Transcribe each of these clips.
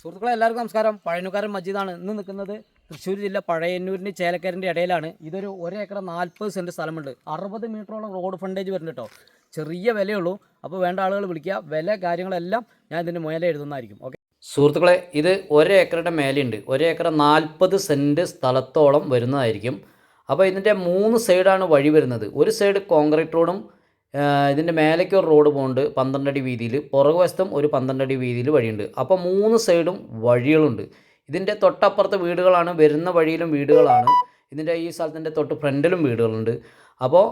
സുഹൃത്തുക്കളെ എല്ലാവർക്കും നമസ്കാരം. പഴയനുകാരൻ മജീദാണ്. ഇന്ന് നിൽക്കുന്നത് തൃശ്ശൂർ ജില്ല പഴയന്നൂരിന്റെ ചേലക്കരന്റെ ഇടയിലാണ്. ഇതൊരു ഒരേക്കർ നാൽപ്പത് സെന്റ് സ്ഥലമുണ്ട്. അറുപത് മീറ്ററോളം റോഡ് ഫണ്ടേജ് വരുന്നുണ്ട് കേട്ടോ ചെറിയ വിലയുള്ളൂ. അപ്പോൾ വേണ്ട ആളുകൾ വിളിക്കുക. വില കാര്യങ്ങളെല്ലാം ഞാൻ ഇതിന്റെ മുതലേ എഴുതുന്നതായിരിക്കും. ഓക്കെ. സുഹൃത്തുക്കളെ ഇത് ഒരേക്കറുടെ മേലെയുണ്ട്. ഒരേക്കർ നാൽപ്പത് സെന്റ് സ്ഥലത്തോളം വരുന്നതായിരിക്കും. അപ്പോൾ ഇതിന്റെ മൂന്ന് സൈഡാണ് വഴി വരുന്നത്. ഒരു സൈഡ് കോൺക്രീറ്റ് റോഡും ഇതിന്റെ മേലേക്ക് ഒരു റോഡ് പോകുന്നുണ്ട് പന്ത്രണ്ട് അടി വീതിയിൽ പുറകുവശത്തും ഒരു പന്ത്രണ്ട് അടി വീതിയിൽ വഴിയുണ്ട്. അപ്പോൾ മൂന്ന് സൈഡും വഴികളുണ്ട്. ഇതിന്റെ തൊട്ടപ്പുറത്ത് വീടുകളാണ് വരുന്ന വഴിയിലും വീടുകളാണ്. ഇതിന്റെ ഈ സ്ഥലത്തിന്റെ തൊട്ട് ഫ്രണ്ടിലും വീടുകളുണ്ട്. അപ്പോൾ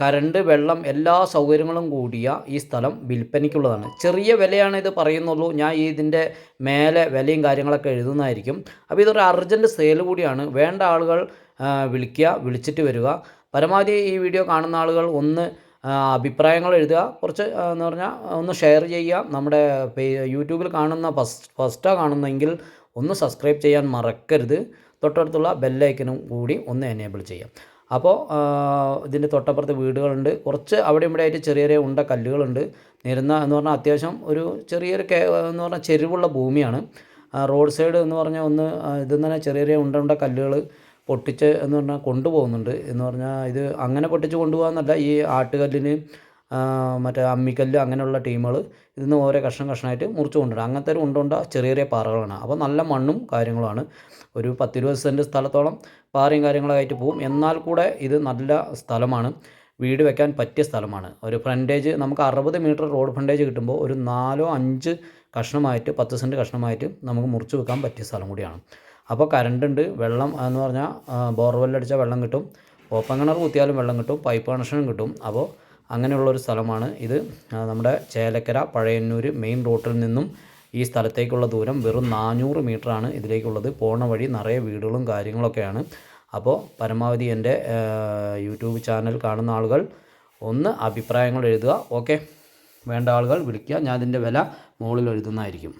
കരണ്ട് വെള്ളം എല്ലാ സൗകര്യങ്ങളും കൂടിയ ഈ സ്ഥലം വിൽപ്പനയ്ക്കുള്ളതാണ്. ചെറിയ വിലയാണ് ഇത് പറയുന്നുള്ളൂ. ഞാൻ ഇതിന്റെ മേലെ വിലയും കാര്യങ്ങളൊക്കെ എഴുതുന്നതായിരിക്കും. അപ്പോൾ ഇതൊരു അർജന്റ് സെയിൽ കൂടിയാണ്. വേണ്ട ആളുകൾ വിളിക്കുക വിളിച്ചിട്ട് വരിക. പരമാവധി ഈ വീഡിയോ കാണുന്ന ആളുകൾ ഒന്ന് അഭിപ്രായങ്ങൾ എഴുതുക. കുറച്ച് എന്ന് പറഞ്ഞാൽ ഒന്ന് ഷെയർ ചെയ്യുക. നമ്മുടെ യൂട്യൂബിൽ കാണുന്ന ഫസ്റ്റ് ഫസ്റ്റാണ് കാണുന്നതെങ്കിൽ ഒന്ന് സബ്സ്ക്രൈബ് ചെയ്യാൻ മറക്കരുത്. തൊട്ടടുത്തുള്ള ബെല്ലൈക്കനും കൂടി ഒന്ന് എനേബിൾ ചെയ്യാം. അപ്പോൾ ഇതിന്റെ തൊട്ടപ്പുറത്ത് വീടുകളുണ്ട്. കുറച്ച് അവിടെ ഇവിടെ ആയിട്ട് ചെറിയ ചെറിയ ഉണ്ട കല്ലുകളുണ്ട്. നിരന്ന എന്ന് പറഞ്ഞാൽ അത്യാവശ്യം ഒരു ചെറിയൊരു എന്ന് പറഞ്ഞാൽ ചെരുവുള്ള ഭൂമിയാണ്. റോഡ് സൈഡ് എന്ന് പറഞ്ഞാൽ ഒന്ന് ഇതെന്ന് ഇത് തന്നെ ചെറിയ ചെറിയ ഉണ്ട ഉണ്ട കല്ലുകൾ. പൊട്ടിച്ച് എന്ന് പറഞ്ഞാൽ കൊണ്ടുപോകുന്നുണ്ട് എന്ന് പറഞ്ഞാൽ ഇത് അങ്ങനെ പൊട്ടിച്ച് കൊണ്ടുപോകാന്നല്ല ഈ ആട്ടുകല്ലിന് മറ്റേ അമ്മിക്കല്ല് അങ്ങനെയുള്ള ടീമുകൾ ഇതിൽ നിന്ന് ഓരോ കഷ്ണം കഷ്ണമായിട്ട് മുറിച്ച് കൊണ്ടുവരും. അങ്ങനത്തെ ഒരു ഉണ്ടുണ്ട ചെറിയ ചെറിയ പാറകളാണ്. അപ്പോൾ നല്ല മണ്ണും കാര്യങ്ങളുമാണ്. ഒരു പത്തിരുപത് സെന്റ് സ്ഥലത്തോളം പാറയും കാര്യങ്ങളായിട്ട് പോകും എന്നാൽ കൂടെ ഇത് നല്ല സ്ഥലമാണ്. വീട് വെക്കാൻ പറ്റിയ സ്ഥലമാണ്. ഒരു ഫ്രണ്ടേജ് നമുക്ക് അറുപത് മീറ്റർ റോഡ് ഫ്രണ്ടേജ് കിട്ടുമ്പോൾ ഒരു നാലോ അഞ്ച് കഷ്ണമായിട്ട് പത്ത് സെന്റ് കഷ്ണമായിട്ട് നമുക്ക് മുറിച്ച് വെക്കാൻ പറ്റിയ സ്ഥലം കൂടിയാണ്. അപ്പോൾ കറണ്ട് ഉണ്ട്. വെള്ളം എന്ന് പറഞ്ഞാൽ ബോർവെല്ലടിച്ചാൽ വെള്ളം കിട്ടും. ഓപ്പൺ കിണർ കുത്തിയാലും വെള്ളം കിട്ടും. പൈപ്പ് കണക്ഷനും കിട്ടും. അപ്പോൾ അങ്ങനെയുള്ളൊരു സ്ഥലമാണ് ഇത്. നമ്മുടെ ചേലക്കര പഴയന്നൂർ മെയിൻ റോട്ടിൽ നിന്നും ഈ സ്ഥലത്തേക്കുള്ള ദൂരം വെറും നാനൂറ് മീറ്ററാണ് ഇതിലേക്കുള്ളത്. പോണ വഴി നിറയെ വീടുകളും കാര്യങ്ങളൊക്കെയാണ്. അപ്പോൾ പരമാവധി എന്റെ യൂട്യൂബ് ചാനൽ കാണുന്ന ആളുകൾ ഒന്ന് അഭിപ്രായങ്ങൾ എഴുതുക. ഓക്കെ? വേണ്ട ആളുകൾ വിളിക്കുക. ഞാൻ ഇതിന്റെ വില മുകളിൽ എഴുതുന്നതായിരിക്കും.